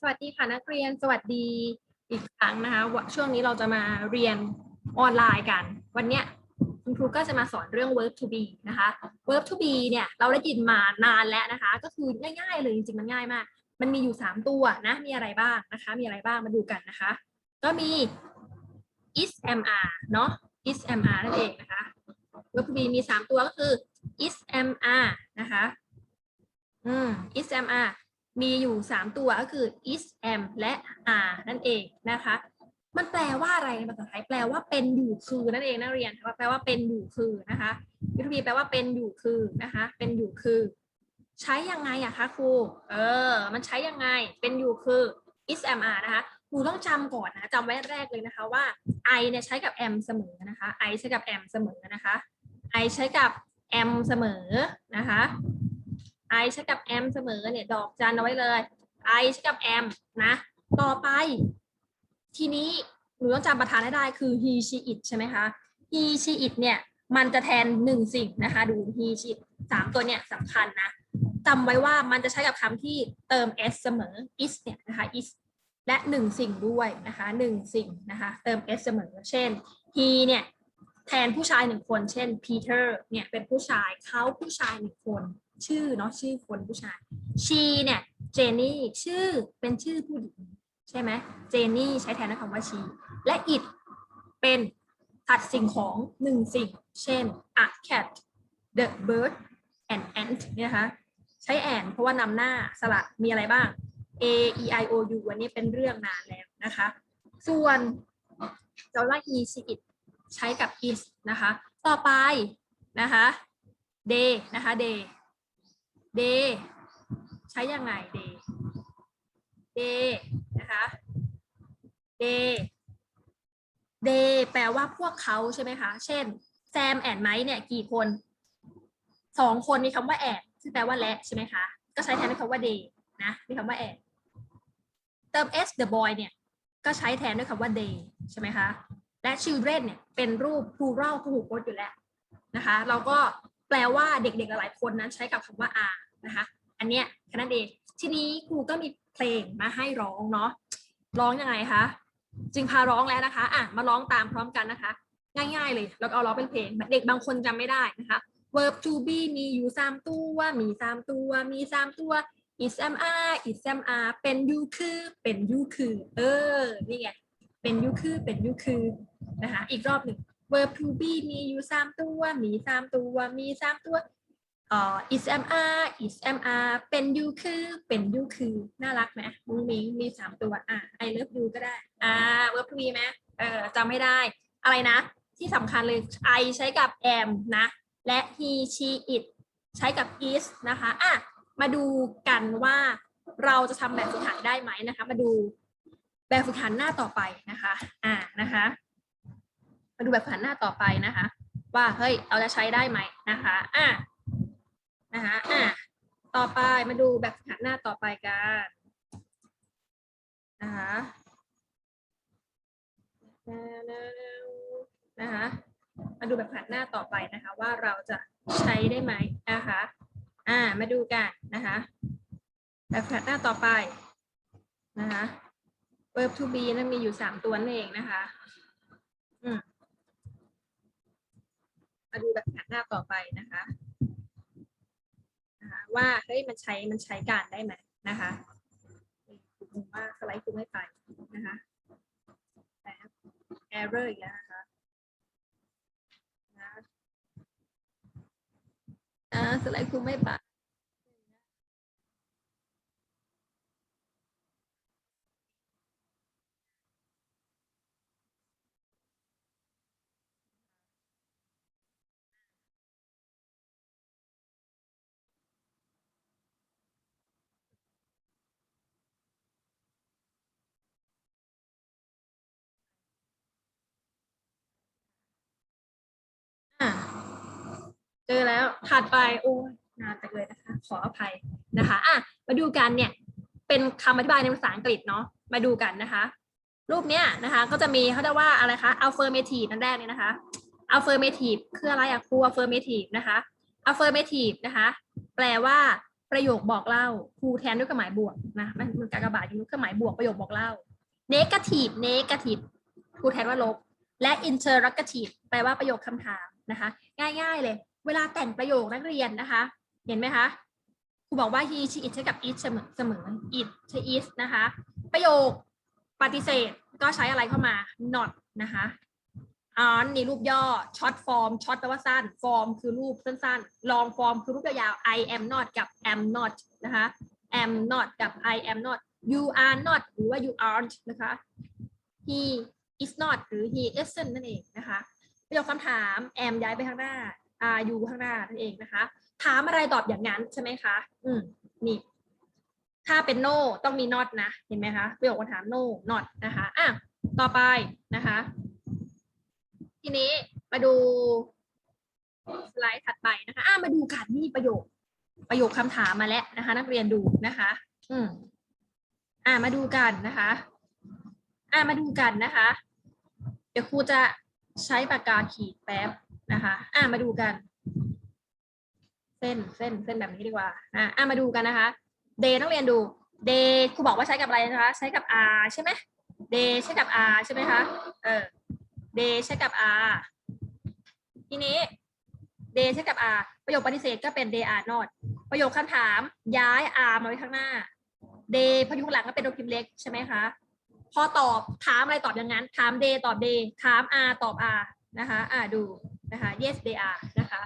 สวัสดีค่ะนักเรียนสวัสดีอีกครั้งนะคะวะช่วงนี้เราจะมาเรียนออนไลน์กัน วันเนี้ยคุณครูก็จะมาสอนเรื่อง verb to be นะคะ verb to be เนี่ยเราได้ยินมานานแล้วนะคะ ก็คือง่ายๆเลยจริงๆมันง่ายมาก มันมีอยู่ 3 ตัวนะมีอะไรบ้างนะคะ มีอะไรบ้างมาดูกันนะคะ ก็มี is mr เนาะ is mr นั่นเองนะคะ verb to be มี 3 ตัวก็คือ is mr นะคะอืม is mr มีอยู่ 3 ตัวก็คือ is am และ are นั่นเองนะคะ มันแปลว่าอะไรในภาษาไทยแปลว่าเป็นอยู่คือนั่นเองนักเรียนแปลว่าเป็นอยู่คือนะคะวิธีแปลว่าเป็นอยู่คือนะคะ เป็นอยู่คือ ใช้ยังไงอะคะครูเออ มันใช้ยังไงเป็นอยู่คือ is am are นะคะครูต้องจำก่อนนะจำไว้แรกเลยนะคะว่า I เนี่ยใช้กับ am เสมอนะคะ I ใช้กับ am เสมอนะคะ I ใช้กับ am เสมอนะคะ I ใช้กับ am เสมอเนี่ยดอกจันเอาไว้เลย I ใช้กับ am นะ ต่อไป ทีนี้หนูต้องจำประธานให้ได้คือ he she it ใช่ไหมคะ he she it เนี่ยมันจะแทนหนึ่งสิ่งนะคะ ดู he she it สามตัวเนี่ยสำคัญนะจำไว้ว่ามันจะใช้กับคำที่เติม s เสมอ is เนี่ยนะคะ is และหนึ่งสิ่งด้วยนะคะหนึ่งสิ่งนะคะเติม s เสมอ เช่น he เนี่ยแทนผู้ชายหนึ่งคน เช่น Peter เนี่ยเป็นผู้ชายเขาผู้ชายหนึ่งคน ชื่อเนาะชื่อคนผู้ชาย she เนี่ย Jenny ชื่อเป็นชื่อผู้หญิงใช่ไหม Jenny ใช้แทนด้วยคำว่า she และ it เป็นสัตว์สิ่งของหนึ่งสิ่ง เช่น a cat the bird and ant เนี่ยนะคะใช้ and เพราะว่านำหน้าสระมีอะไรบ้าง a e i o u วันนี้เป็นเรื่องนานแล้วนะคะ ส่วนเราว่า e she it ใช้กับ is นะคะ ต่อไปนะคะ day นะคะ day day ใช้ยังไง day day นะคะ day day แปลว่าพวกเขาใช่ไหมคะ เช่นแซมแอนไมค์เนี่ยกี่คนสองคนมีคำว่าแอนซึ่งแปลว่าและใช่ไหมคะ ก็ใช้แทนด้วยคำว่า day นะ มีคำว่าแอนเติม s the boy เนี่ย ก็ใช้แทนด้วยคำว่า they ใช่ไหมคะ และ children เนี่ย เป็นรูป plural พหูพจน์อยู่แล้วนะคะ เราก็แปลว่าเด็กๆ หลายคนนั้นใช้กับคำว่า are นะคะ อันเนี้ยแค่นั้นเองทีนี้ครูก็มีเพลงมาให้ร้องเนาะร้องยังไงคะจึงพาร้องแล้วนะคะอะมาร้องตามพร้อมกันนะคะ ง่ายๆ เลยแล้วเอาร้องเป็นเพลงเด็กบางคนจำไม่ได้นะคะ verb to be มีอยู่สามตัวมีสามตัว มีสามตัว is am are is am are เป็นยูคือเป็นยูคือ เออนี่ไงเป็นยูคือเป็นยูคือนะคะ อีกรอบหนึ่ง verb to be มีอยู่สามตัว มีสามตัว มีสามตัว อ่อ is am are is am are เป็นยูคือ เป็นยูคือ น่ารักไหมมุ้งมิ้งมีสามตัว อะ I love you ก็ได้ อ่า verb to be ไหมเออจำไม่ได้ อะไรนะ ที่สำคัญเลย I ใช้กับ am นะ และ he she it ใช้กับ is นะคะ อะ มาดูกันว่าเราจะทำแบบฝึกหัดได้ไหมนะคะ มาดูแบบฝึกหัดหน้าต่อไปนะคะ อ่า นะคะ มาดูแบบฝึกหัดหน้าต่อไปนะคะ ว่า เฮ้ย เราจะใช้ได้ไหมนะคะ อะ นะคะอะต่อไปมาดูแบบฝึกหัดหน้าต่อไปกันนะคะนะคะมาดูแบบผัดหน้าต่อไปนะคะ ว่าเราจะใช้ได้ไหมนะคะอ่ามาดูกันนะคะแบบผัดหน้าต่อไปนะคะ verb to be นั้นมีอยู่สามตัวนั่นเองนะคะอืมมาดูแบบผัดหน้าต่อไปนะคะ ว่าเฮ้ยมันใช้มันใช้การได้ไหมนะคะว่าสไลด์คุณไม่ไปนะคะแต่ error อีกแล้วนะคะอ่าสไลด์คุณไม่ไปะอ่า เจอแล้วถัดไปโอ้ยนานไปเลยนะคะ ขออภัยนะคะอะมาดูกันเนี่ยเป็นคำอธิบายในภาษาอังกฤษเนาะมาดูกันนะคะ รูปเนี้ยนะคะ ก็จะมีเขาเรียกว่าอะไรคะ affirmative นั่นแรกเนี่ยนะคะ affirmative คืออะไรอะครู affirmative นะคะ affirmative นะคะ แปลว่าประโยคบอกเล่าครูแทนด้วยเครื่องหมายบวกนะมันมันกากบาทอยู่เครื่องหมายบวกประโยคบอกเล่า negative negative ครูแทนว่าลบและ interrogative แปลว่าประโยคคำถามนะคะ ง่ายๆเลย เวลาแต่งประโยคนักเรียนนะคะ เห็นไหมคะครูบอกว่า he she it ใช้กับ it เสมอเสมอ it ใช้ is นะคะ ประโยคปฏิเสธก็ใช้อะไรเข้ามา not นะคะ on นี่รูปย่อ short form short แปลว่าสั้น form คือรูปสั้นๆ long form คือรูปยาวๆ I am not กับ am not นะคะ am not กับ I am not you are not หรือว่า you aren't นะคะ he is not หรือ he isn't นั่นเองนะคะ ประโยคคำถาม am ย้ายไปข้างหน้า are you ข้างหน้านั่นเองนะคะ ถามอะไรตอบอย่างนั้นใช่ไหมคะ อืมนี่ ถ้าเป็น no ต้องมี not นะ เห็นไหมคะประโยคคำถาม no not นะคะอะต่อไปนะคะ ทีนี้มาดูสไลด์ถัดไปนะคะอะมาดูกันนี่ประโยค ประโยคคำถามมาแล้วนะคะ นักเรียนดูนะคะ อืมอะมาดูกันนะคะอะมาดูกันนะคะ เดี๋ยวครูจะใช้ปากกาขีดแป๊บ นะคะ อะมาดูกัน เส้นเส้นเส้นแบบนี้ดีกว่าอะอะมาดูกันนะคะเดย์ต้องเรียนดูเดย์ครูบอกว่าใช้กับอะไรนะคะ ใช้กับ R ใช่ไหมเดย์ใช้กับ R ใช่ไหมคะเออเดย์ใช้กับ R ทีนี้เดย์ใช้กับ R ประโยคปฏิเสธก็เป็น they are not ประโยคคำถามย้าย R มาไว้ข้างหน้าเดย์พยู่ข้างหลังก็เป็นตัวพิมพ์เล็กใช่ไหมคะพอตอบถามอะไรตอบอย่างนั้น ถาม day ตอบ day ถาม R ตอบ R นะคะ อ่าดู นะคะ yes they are นะคะ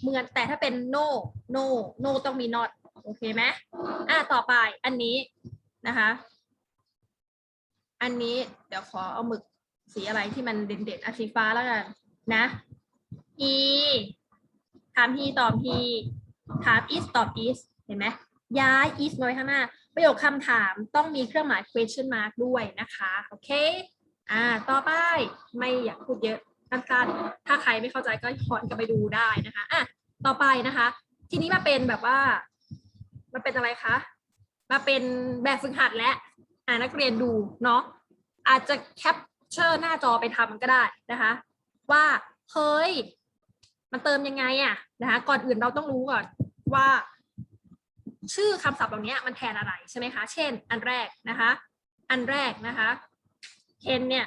เหมือนแต่ถ้าเป็น no no no ต้องมี not โอเคไหมอ่าต่อไปอันนี้นะคะ อันนี้เดี๋ยวขอเอาหมึกสีอะไรที่มันเด่นๆอะสีฟ้าแล้วกันนะ he ถาม he ตอบ he ถาม is ตอบ is เห็นไหมย้าย is มาไว้ข้างหน้า ประโยคคำถามต้องมีเครื่องหมาย question mark ด้วยนะคะ โอเค อ่า ต่อไป ไม่อยากพูดเยอะ สั้นๆ ถ้าใครไม่เข้าใจก็ย้อนกลับไปดูได้นะคะอะต่อไปนะคะ ทีนี้มาเป็นแบบว่ามาเป็นอะไรคะมาเป็นแบบฝึกหัดและอ่านักเรียนดูเนาะอาจจะแคปเชอร์หน้าจอไปทำก็ได้นะคะ ว่าเฮ้ยมันเติมยังไงอะนะคะ ก่อนอื่นเราต้องรู้ก่อนว่า ชื่อคำศัพท์เหล่านี้มันแทนอะไรใช่ไหมคะ เช่น อันแรกนะคะ อันแรกนะคะเคนเนี่ย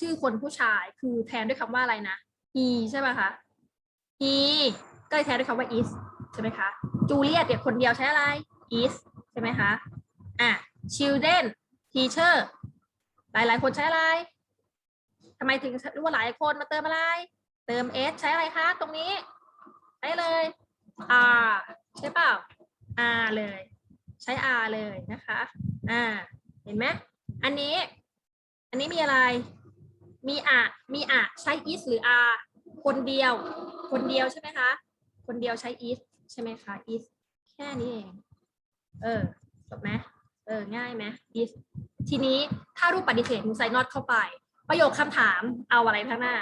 ชื่อคนผู้ชายคือแทนด้วยคำว่าอะไรนะ he ใช่ไหมคะ he ก็เลยแทนด้วยคำว่า is ใช่ไหมคะจูเลียตเนี่ยคนเดียวใช้อะไร is ใช่ไหมคะอะ children teacher หลายหลายๆคนใช้อะไรทำไมถึงรู้ว่าหลายคนมาเติมอะไร เติม s ใช้อะไรคะตรงนี้ใช้เลย r ใช่เปล่า r เลย ใช้ r เลยนะคะ อ่า เห็นไหมอันนี้ อันนี้มีอะไร มีอะมีอะใช้ is หรือ r คนเดียว คนเดียวใช่ไหมคะ คนเดียวใช้ is ใช่ไหมคะ is แค่นี้เอง เออจบไหมเออ ง่ายไหม is ทีนี้ถ้ารูปปฏิเสธหนูใส่ not เข้าไป ประโยคคำถามเอาอะไรข้างหน้า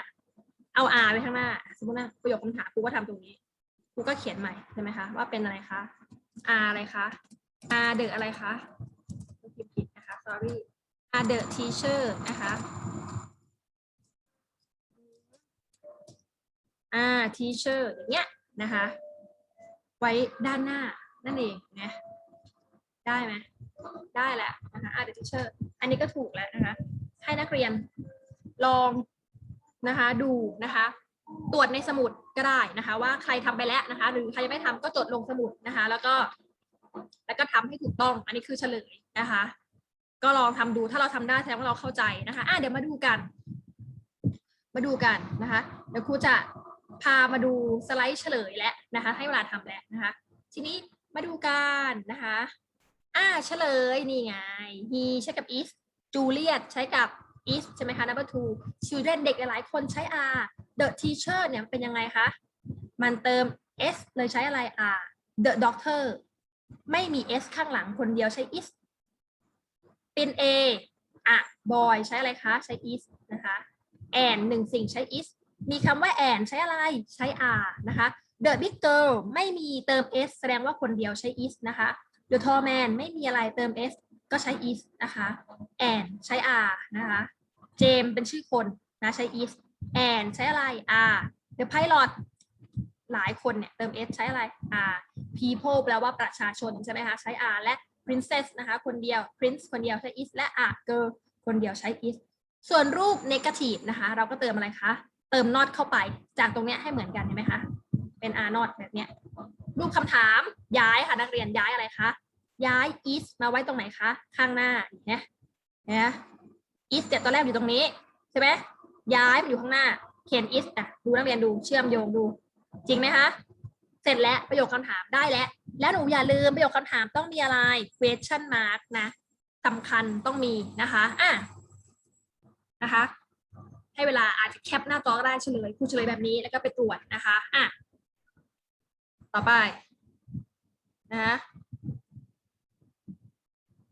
เอา r ไปข้างหน้า สมมตินะประโยคคำถามครูก็ทำตรงนี้ครูก็เขียนใหม่ใช่ไหมคะ ว่าเป็นอะไรคะ r อะไรคะ r เดอะอะไรคะผิดผิดนะคะ sorry r the teacher นะคะ อ่า teacher อย่างเงี้ยนะคะ ไว้ด้านหน้านั่นเองนะได้ไหมได้แหละนะคะอ่า the teacher อันนี้ก็ถูกแล้วนะคะ ให้นักเรียนลองนะคะดูนะคะ ตรวจในสมุดก็ได้นะคะ ว่าใครทำไปแล้วนะคะ หรือใครยังไม่ทำก็จดลงสมุดนะคะ แล้วก็ แล้วก็ทำให้ถูกต้อง อันนี้คือเฉลยนะคะ ก็ลองทำดูถ้าเราทำได้แสดงว่าเราเข้าใจนะคะอะเดี๋ยวมาดูกัน มาดูกันนะคะ เดี๋ยวครูจะ พามาดูสไลด์เฉลยแล้วนะคะ ให้เวลาทำแล้วนะคะ ทีนี้มาดูกันนะคะ อ่าเฉลยนี่ไง he ใช้กับ is Juliet ใช้กับ is ใช่ไหมคะ number two children เด็กหลายๆคนใช้ are the teacher เนี่ยเป็นยังไงคะ มันเติม s เลยใช้อะไร are the doctor ไม่มี s ข้างหลังคนเดียวใช้ is เป็น a อะ boy ใช้อะไรคะ ใช้ is นะคะ and หนึ่งสิ่งใช้ is มีคำว่า and ใช้อะไรใช้ are นะคะ the big girl ไม่มีเติม s แสดงว่าคนเดียวใช้ is นะคะ the tall man ไม่มีอะไรเติม s ก็ใช้ is นะคะ and ใช้ are นะคะ James เป็นชื่อคนนะใช้ is and ใช้อะไร are the pilot หลายคนเนี่ยเติม s ใช้อะไร r people แปลว่าประชาชนใช่ไหมคะใช้ r และ princess นะคะคนเดียว prince คนเดียวใช้ is และ r girl คนเดียวใช้ is ส่วนรูป negative นะคะ เราก็เติมอะไรคะ เติม not เข้าไป จากตรงเนี้ยให้เหมือนกันเห็นไหมคะเป็น r not แบบเนี้ยรูปคำถามย้ายค่ะนักเรียนย้ายอะไรคะย้าย is มาไว้ตรงไหนคะข้างหน้าเนี่ยนี่ย is เนี่ยตอนแรกอยู่ตรงนี้ใช่ไหมย้ายไปอยู่ข้างหน้าเขียน is อะดูนักเรียนดูเชื่อมโยงดู จริงไหมคะเสร็จแล้วประโยคคำถามได้แล้ว แล้วหนูอย่าลืมประโยคคำถามต้องมีอะไร question mark นะสำคัญต้องมีนะคะอะนะคะ ให้เวลาอาจจะแคปหน้าจอก็ได้เฉลยครูเฉลยแบบนี้แล้วก็ไปตรวจนะคะอะต่อไปนะ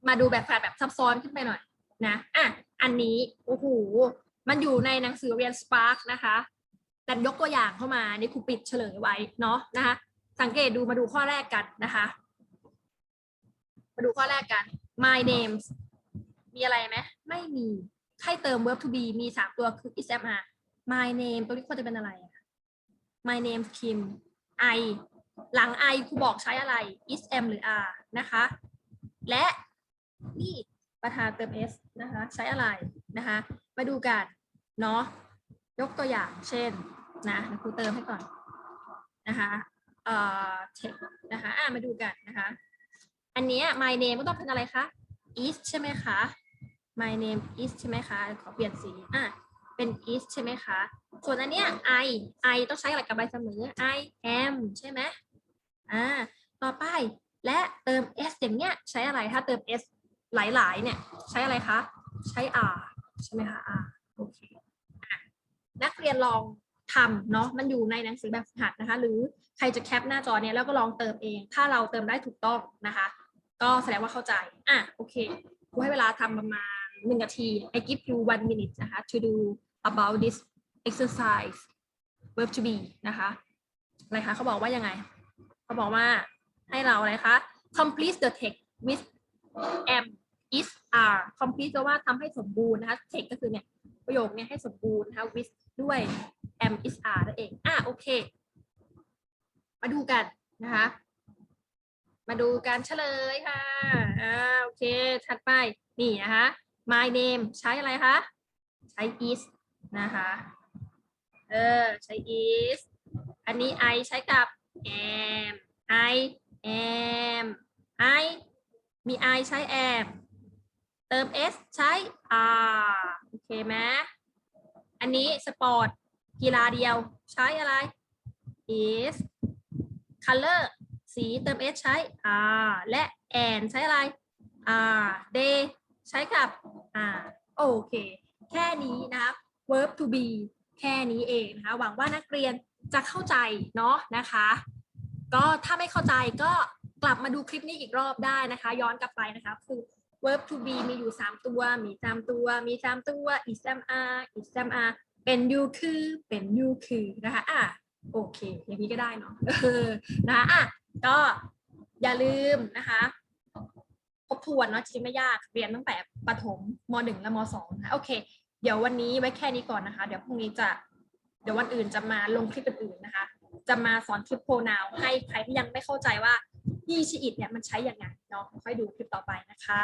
มาดูแบบแฟลแบบซับซ้อนขึ้นไปหน่อยนะอะอันนี้โอ้โหมันอยู่ในหนังสือเรียน Spark นะคะแต่ยกตัวอย่างเข้ามานี่ครูปิดเฉลยไว้เนาะนะคะ สังเกตดูมาดูข้อแรกกันนะคะ มาดูข้อแรกกัน my names มีอะไรไหมไม่มี ให้เติม verb to be มีสามตัวคือ is am are my name ตัวนี้ควรจะเป็นอะไรอะ my name Kim I หลัง I ครูบอกใช้อะไร is am หรือ are นะคะ และนี่ประธานเติม s นะคะใช้อะไรนะคะ มาดูกันเนาะยกตัวอย่างเช่นนะครูเติมให้ก่อนนะคะเอ่อ text นะคะอ่ามาดูกันนะคะ อันเนี้ย my name ก็ต้องเป็นอะไรคะ is ใช่ไหมคะ my name is ใช่ไหมคะ ขอเปลี่ยนสีอะเป็น is ใช่ไหมคะ ส่วนอันเนี้ย I I ต้องใช้อะไรกับใบเสมอ I am ใช่ไหมอ่าต่อไปและเติม s อย่างเนี้ยใช้อะไรถ้าเติม s หลายๆเนี่ยใช้อะไรคะใช้ r ใช่ไหมคะ r โอเคนักเรียนลองทำเนาะมันอยู่ในหนังสือแบบฝึกหัดนะคะ หรือใครจะแคปหน้าจอเนี้ยแล้วก็ลองเติมเอง ถ้าเราเติมได้ถูกต้องนะคะ ก็แสดงว่าเข้าใจอะโอเคครูให้เวลาทำประมาณ หนึ่งนาที I give you one minute นะคะ to do about this exercise verb to be นะคะอะไรคะเขาบอกว่ายังไง เขาบอกว่าให้เราอะไรคะ complete the text with am is are complete แปลว่าทำให้สมบูรณ์นะคะ text ก็คือเนี่ยประโยคเนี่ยให้สมบูรณ์นะคะ with ด้วย am is are นั่นเองอะโอเค มาดูกันนะคะ มาดูการเฉลยค่ะอ่าโอเคถัดไปนี่นะคะ my name ใช้อะไรคะ ใช้ is นะคะ เออ ใช้ is อันนี้ I ใช้กับ am I am I มี I ใช้ am เติม s ใช้ are โอเคไหมอันนี้สปอร์ตกีฬาเดียวใช้อะไร is color สีเติม s ใช้ r และ and ใช้อะไร r day ใช้กับ r โอเค แค่นี้นะคะ verb to be แค่นี้เองนะคะ หวังว่านักเรียนจะเข้าใจเนาะนะคะ ก็ถ้าไม่เข้าใจก็กลับมาดูคลิปนี้อีกรอบได้นะคะ ย้อนกลับไปนะคะคือ verb to be มีอยู่ 3 ตัว มี3ตัว มี3ตัว is am are is am are เป็นอยู่คือ เป็นอยู่คือนะคะอะโอเค อย่างนี้ก็ได้เนาะนะคะอะก็อย่าลืมนะคะ ทบทวนเนาะจริงไม่ยากเรียนตั้งแต่ประถมมหนึ่งและมสองนะคะโอเค เดี๋ยววันนี้ไว้แค่นี้ก่อนนะคะ เดี๋ยวพรุ่งนี้จะเดี๋ยววันอื่นจะมาลงคลิปอื่นๆนะคะ จะมาสอนคลิปโพนาวให้ใครที่ยังไม่เข้าใจว่ายี่ชีอิดเนี่ยมันใช้อย่างไงเนาะค่อยดูคลิปต่อไปนะคะ